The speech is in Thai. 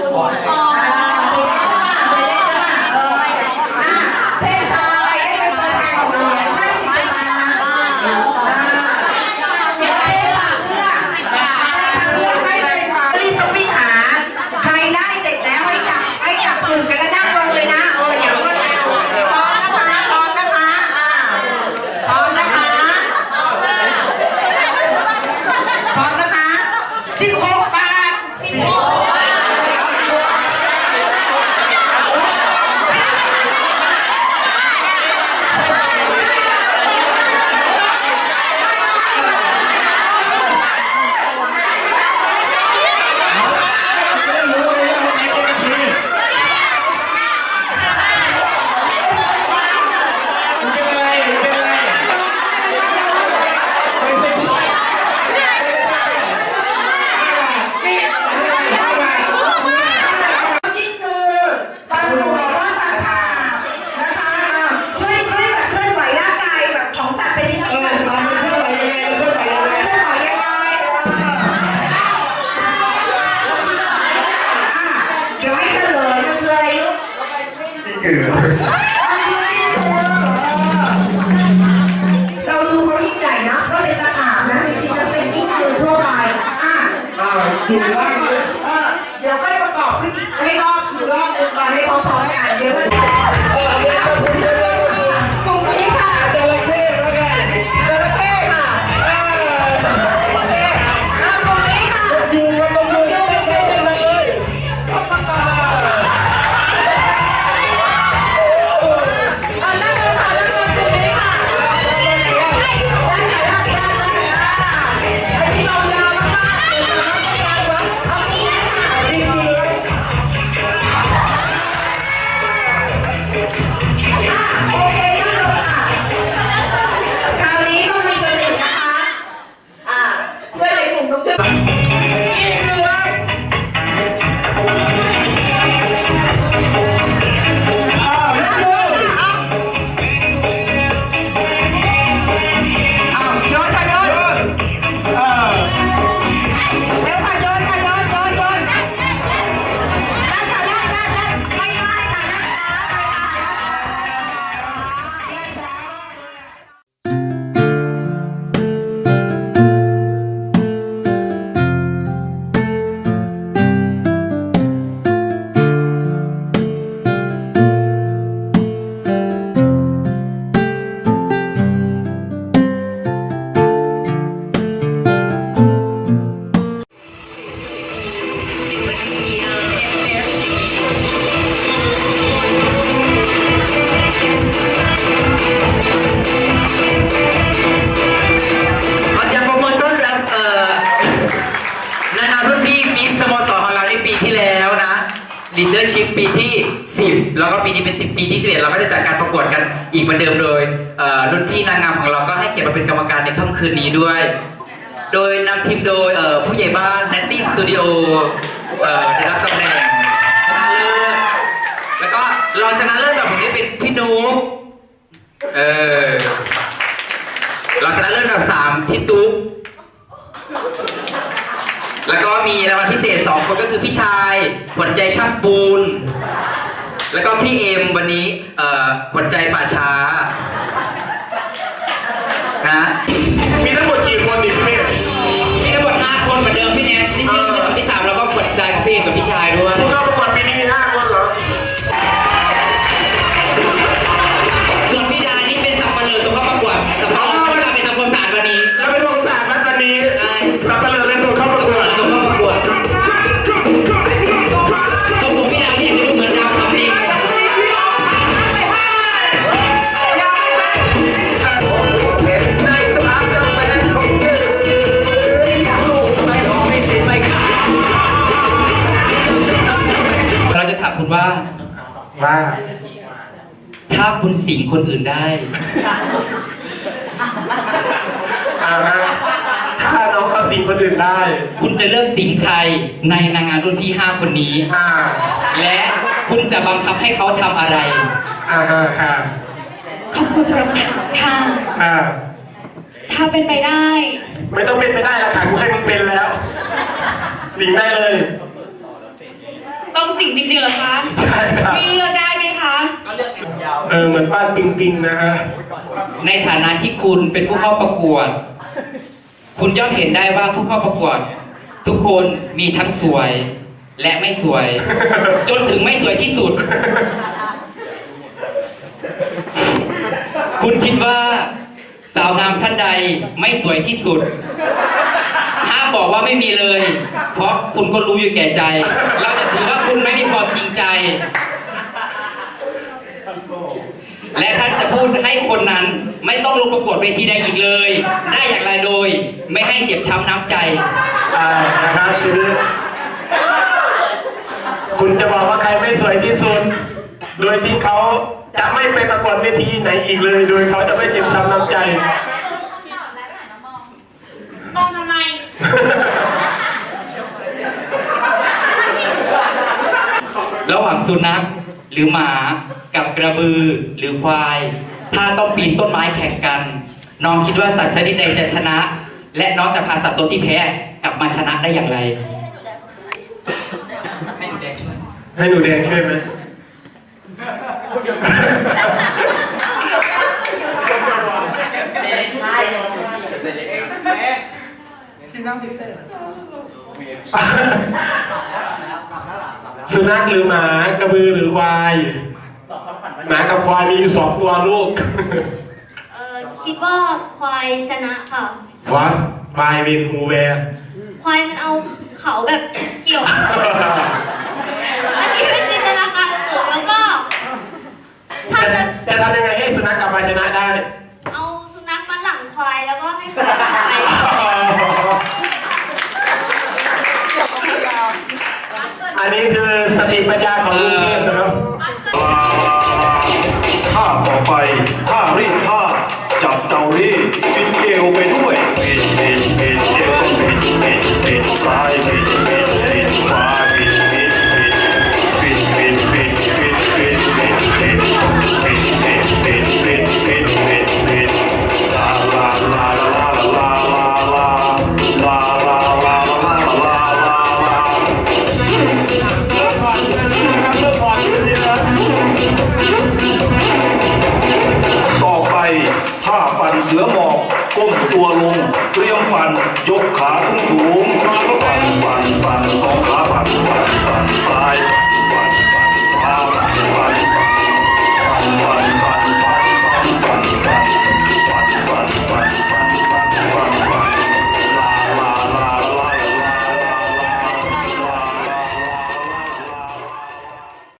啊 ดือเราดูเขายิ่ใหญ่นะก็เป็นะขาบนะจริงๆแล้วเป็นที่คือทั่วไปอ่อ่าดูว่เอดี๋ยวค่อยประกอบขึ้ให้รอบดูรอบหนึ่งก่อนให้พอ ลีดเดอร์ชิพปีที่ 10 แล้วก็ปีนี้เป็นปีที่ 11 เราก็จะจัดการประกวดกันอีกเหมือนเดิมโดยรุ่นพี่นางงามของเราก็ให้เกียรติมาเป็นกรรมการในค่ำคืนนี้ด้วย โดยนำทีมโดยผู้ใหญ่บ้านแนตตี้สตูดิโอได้รับตำแหน่ง ขวัญใจช่างปูน แล้วก็พี่เอ็มวันนี้เอ่อขวัญใจป่าช้า คุณสิงคนอื่นได้ถ้าน้องเขาสิงคนอื่นได้คุณจะเลือกสิงใครในนางงามรุ่นที่ห้าคนนี้และคุณจะบังคับให้เขาทำอะไรอขอบคุณสำหรับค่ะถ้าเป็นไปได้ ไม่ต้องเป็นไปได้แล้วค่ะกูให้มึงเป็นแล้วสิงได้เลย ต้องสิงจริงๆเหรอคะ ใช่ครับมีเลือกได้ ไหมคะเออเหมือนป้าปิงปิงนะฮะในฐานะที่คุณเป็นผู้เข้าประกวด คุณย่อมเห็นได้ว่าผู้เข้าประกวด ทุกคนมีทั้งสวยและไม่สวย จนถึงไม่สวยที่สุด คุณคิดว่าสาวงามท่านใดไม่สวยที่สุดห้ามบอกว่าไม่มีเลย เพราะคุณก็รู้อยู่แก่ใจ เราจะถือว่าคุณไม่มีความจริงใจ และท่านจะพูดให้คนนั้นไม่ต้องลงประกวดเวทีใดอีกเลย ได้อย่างไรโดย ไม่ให้เจ็บช้ำน้ำใจ อ่านะครับคือคุณจะบอกว่าใครไม่สวยที่สุด โดยที่เขาจะไม่ไปประกวดเวทีไหนอีกเลย โดยเขาจะไม่เจ็บช้ำน้ำใจ มองทำไม ระหว่างสุนัข หรือหมากับกระบือหรือควาย ถ้าต้องปีนต้นไม้แข่งกัน น้องคิดว่าสัตว์ชนิดใดจะชนะ และน้องจะพาสัตว์ตัวที่แพ้กลับมาชนะได้อย่างไร ให้หนูแดงช่วยให้หนูแดงช่วยไหม สุนัขหรือหมากระบือหรือควายหมากับควายมีอยู่สองตัวลูกเออคิดว่าควายชนะค่ะ Was by Win Who Where ควายมันเอาเขาแบบเกี่ยว อันนี้เป็นจินตนาการสูงแล้วก็ ถ้าจะ จะจะทำยังไงให้สุนัขกลับมาชนะได้ ก้มตัวลงเตรียมมันยกขาสูงสูง